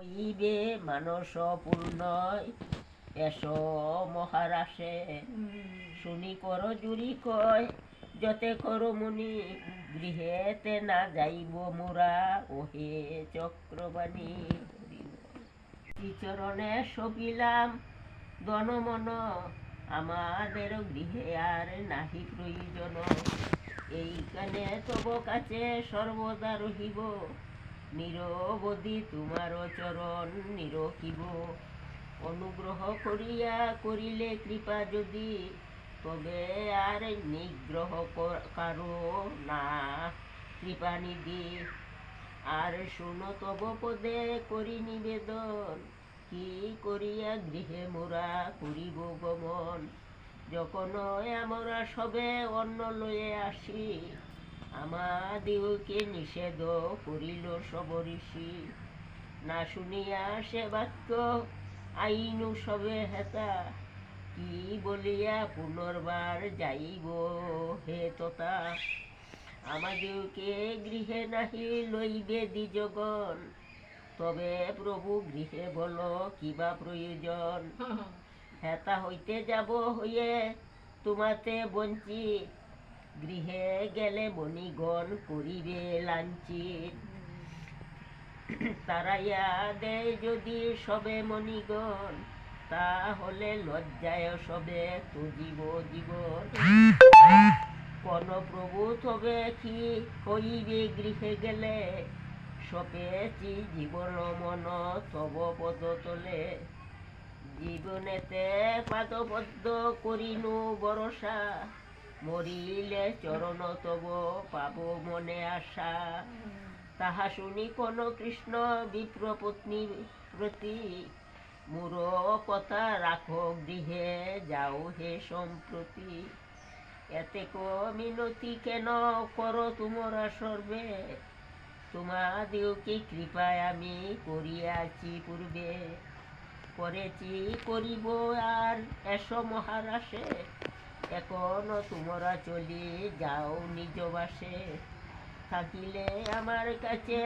হইবে মানস পূর্ণয় এস মহারাসে, শুনি কর জুরি কয়, যতে কর মুনি, গৃহেতে না যাইব মোরা, ওহে চক্রবাণী। শ্রীচরণে সপিলাম দনমন, আমাদের গৃহে আর নাহি প্রয়োজন। এইখানে তব কাছে সর্বদা রহিব। নিরবধি তোমার চরণ নিরখিব। অনুগ্রহ করিয়া করিলে কৃপা যদি, তবে আর নিগ্রহ কারও না। কৃপা নিধি। আর শুনো তব পদে করি নিবেদন, কি করিয়া গৃহে মোরা করিব গমন। যখন আমরা সবে অন্ন লয়ে আসি আমাদিওকে নিষেধ করিল সব ঋষি না শুনিয়া সে বাক্য আইনু সবে হেতা কি বলিয়া পুনর্বার যাইব হে তথা আমাদেরকে গৃহে নাহি লইবে দ্বিজগণ। তবে প্রভু গৃহে বলো কিবা প্রয়োজন? হেতা হইতে যাব হইয়ে তোমাতে বঞ্চিত গৃহে গেলে মণিগণ করিবে লাঞ্ছিত। তারাইয়া দেয় যদি সবে মণিগণ, তাহলে লজ্জায় সবে তো জীব জীবন। কোন প্রভু তবে কি হইবে গৃহে গেলে? সপেছি জীবন মন তব পদ তলে। জীবনেতে পাদবদ্ধ করিনু ভরসা মরিলে চরণ তব পাব মনে আশা। তাহা শুনি কোন কৃষ্ণ বিপ্রপত্নী প্রতি মুর কথা রাখো গৃহে, যাও হে সম্প্রতি। এতে কো মিনতি কেন করো তোমরা সর্বে? তোমাদিওকে কৃপায় আমি করিয়াছি পূর্বে? করেছি করিব আর এসো মহারাসে। এখনও তোমরা চলি যাও নিজ বাসে। থাকিলে আমার কাছে